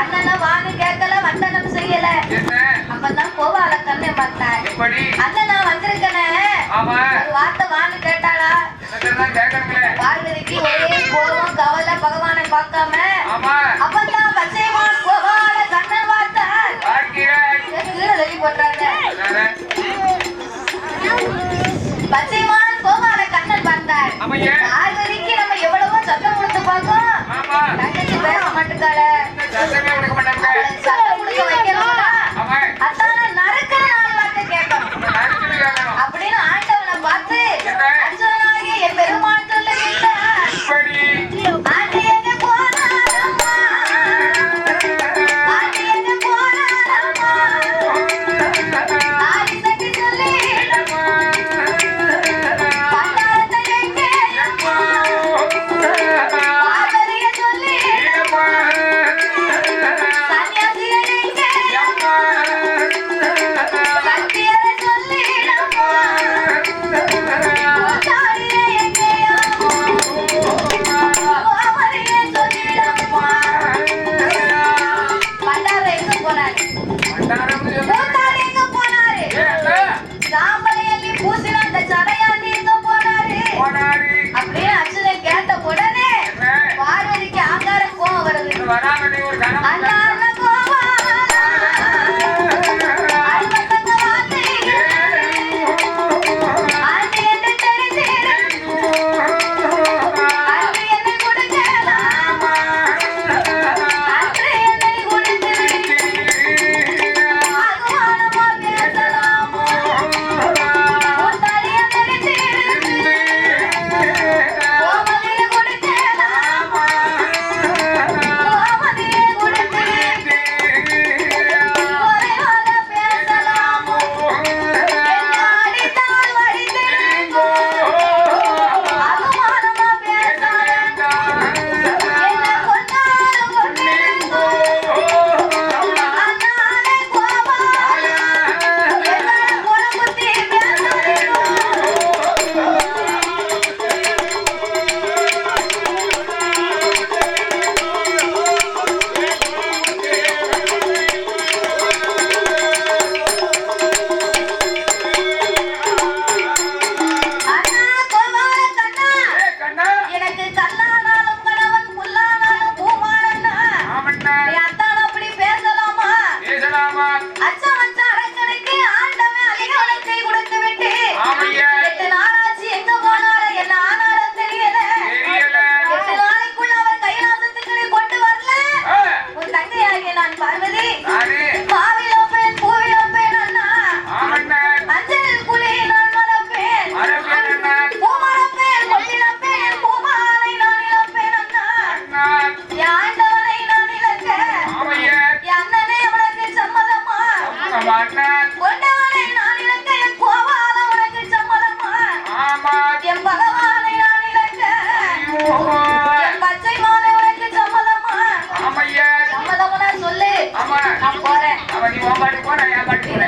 அண்ணன் வான்னு கேட்கல வந்தனம் செய்யல. அப்பதான் கோவால கண்ணே பார்த்தார் அண்ணன் நான் வந்திருக்கேன் ஒரு வார்த்தை வான்னு கேட்டாளா? பார்வதிக்கு ஒரே கோபம் கவலை பகவானை பார்க்காம. அப்பதான் பச்சையமான கோபால கண்ணன் பார்த்தார் கீழே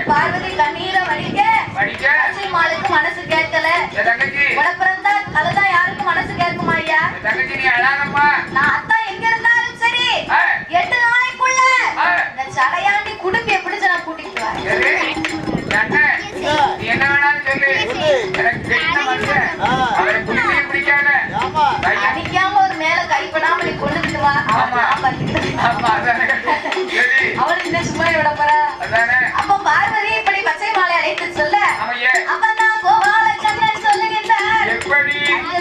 பார்வதி கண்ணீர வடிக்க மனசு கேட்கல. வடப்புறம் தான் யாருக்கும் மனசு கேட்குமா ஐயா? நான் அத்தான் எங்க இருந்தாலும் சரி. எட்டு நாளைக்குள்ள இந்த சடையாண்டி குடும்பிய நான் கூட்டிட்டு வரேன். எனக்கு ஒரு மேல கைப்படாம நீ கொண்டுட்டு ஆமா. ஆமா அவளுக்கு இந்த சும்மா விட போற? இப்படி பச்சை மாலை அழைத்து சொல்ல அப்பதான் கோபாலச்சந்திரன் சொல்லுகின்றார்.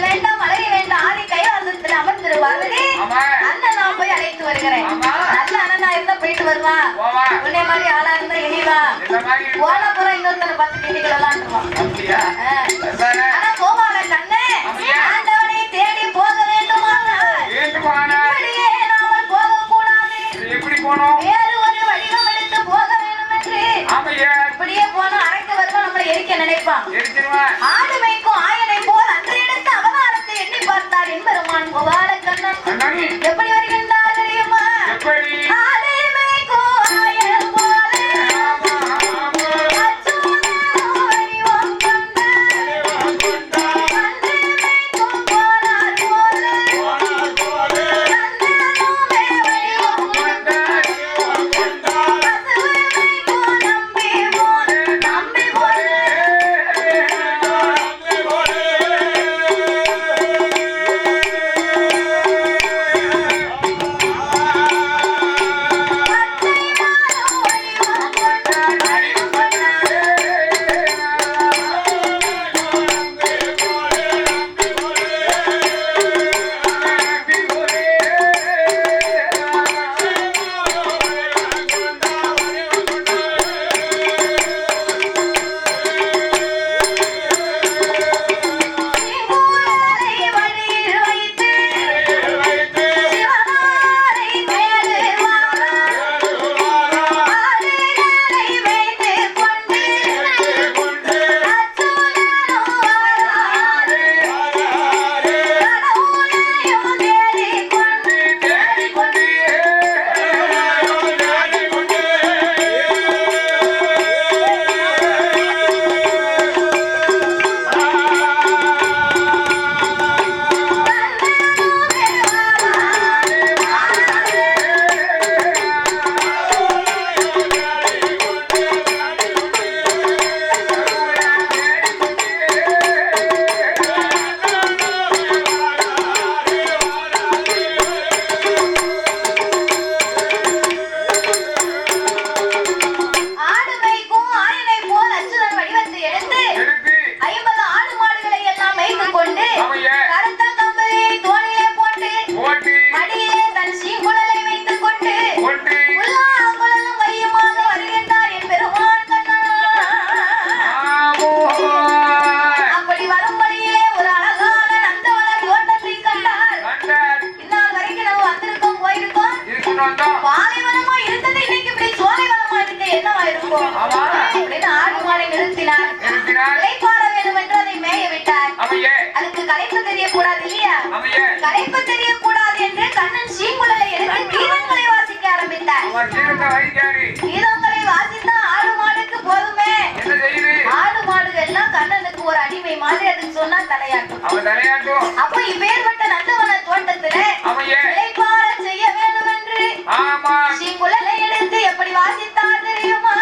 வேண்டாம் மலரி வேண்டாம் ஆதி கைலாசத்தில் அமர்ந்திரு பார்வதி. அண்ணன் நான் போய் அழைத்து வருகிறேன். நல்ல அண்ணனா இருந்தா போயிட்டு வருவான் உன்னை மாதிரி ஆளா இருந்தா இனிவா போன புறம் இன்னொருத்தனை பார்த்து கேட்டுக்கலாம் எடுத்துருவேன் தெரியக்கூடாது இல்லையா களைப்பு தெரியக்கூடாது என்று கண்ணன் சீங்குழலை எடுத்து கீதங்களை வாசிக்க ஆரம்பித்தார். கீதங்களை வாசித்தா ஆடு மாடுக்கு போதுமே. ஆடு மாடு எல்லாம் கண்ணனுக்கு ஒரு அடிமை மாதிரி அதுக்கு சொன்னா தலையாட்டும். அப்ப இப்பேற்பட்ட நந்தவன தோட்டத்துல இழைப்பார செய்ய வேண்டும் என்று சீங்குழலை எடுத்து எப்படி வாசித்தார் தெரியுமா?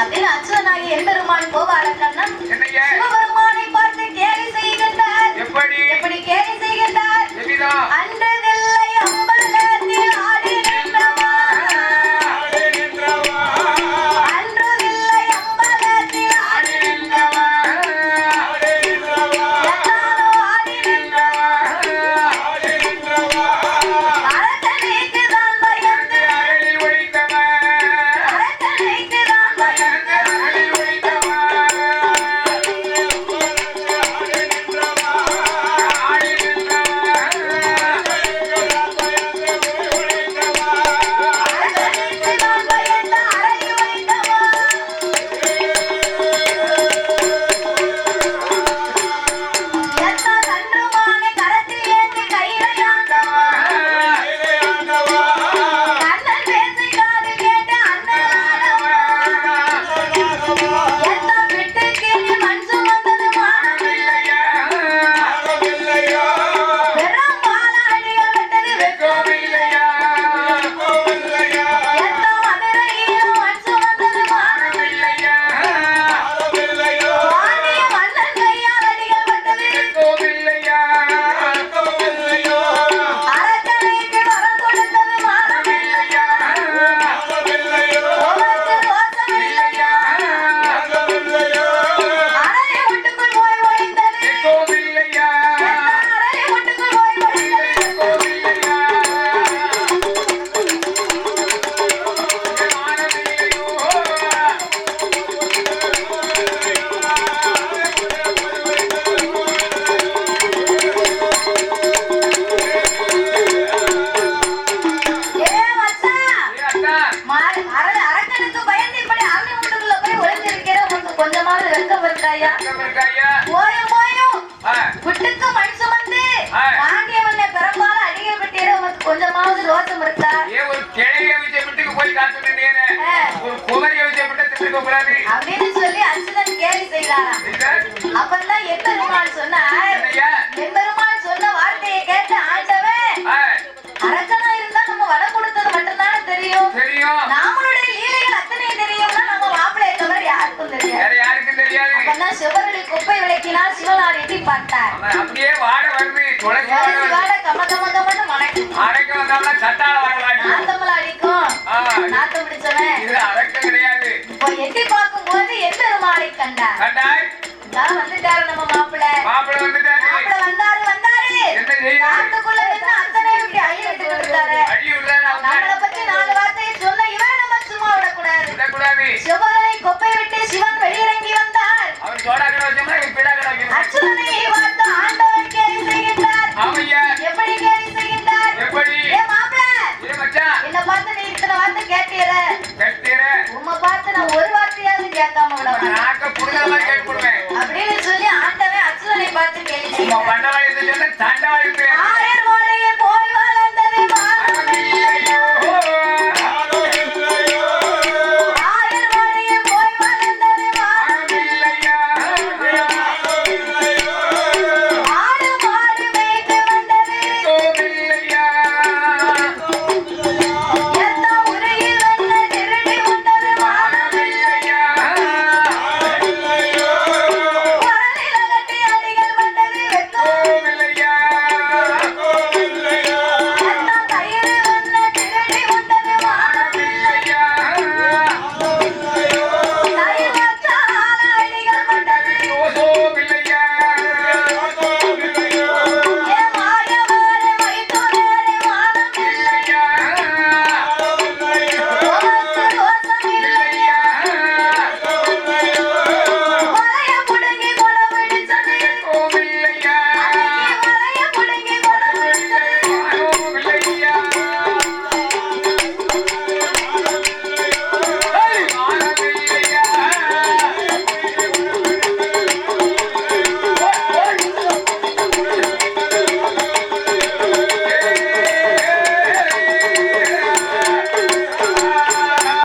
அப்படின்னு அச்சுவனாகி என் பெருமான் போக ஆரம்பிச்சான் பார்த்து கேலி செய்கின்றார் எப்படி? கேலி செய்கின்றார் வாங்காம சட்டால வாங்கலாம் நாத்தமல அடிக்கும். நாத்தம் கிடையாது. எட்டி பார்க்கும் போது என்ன மாலை கண்டா. கண்டாய். நான் வந்துட்டாரு நம்ம மாமா.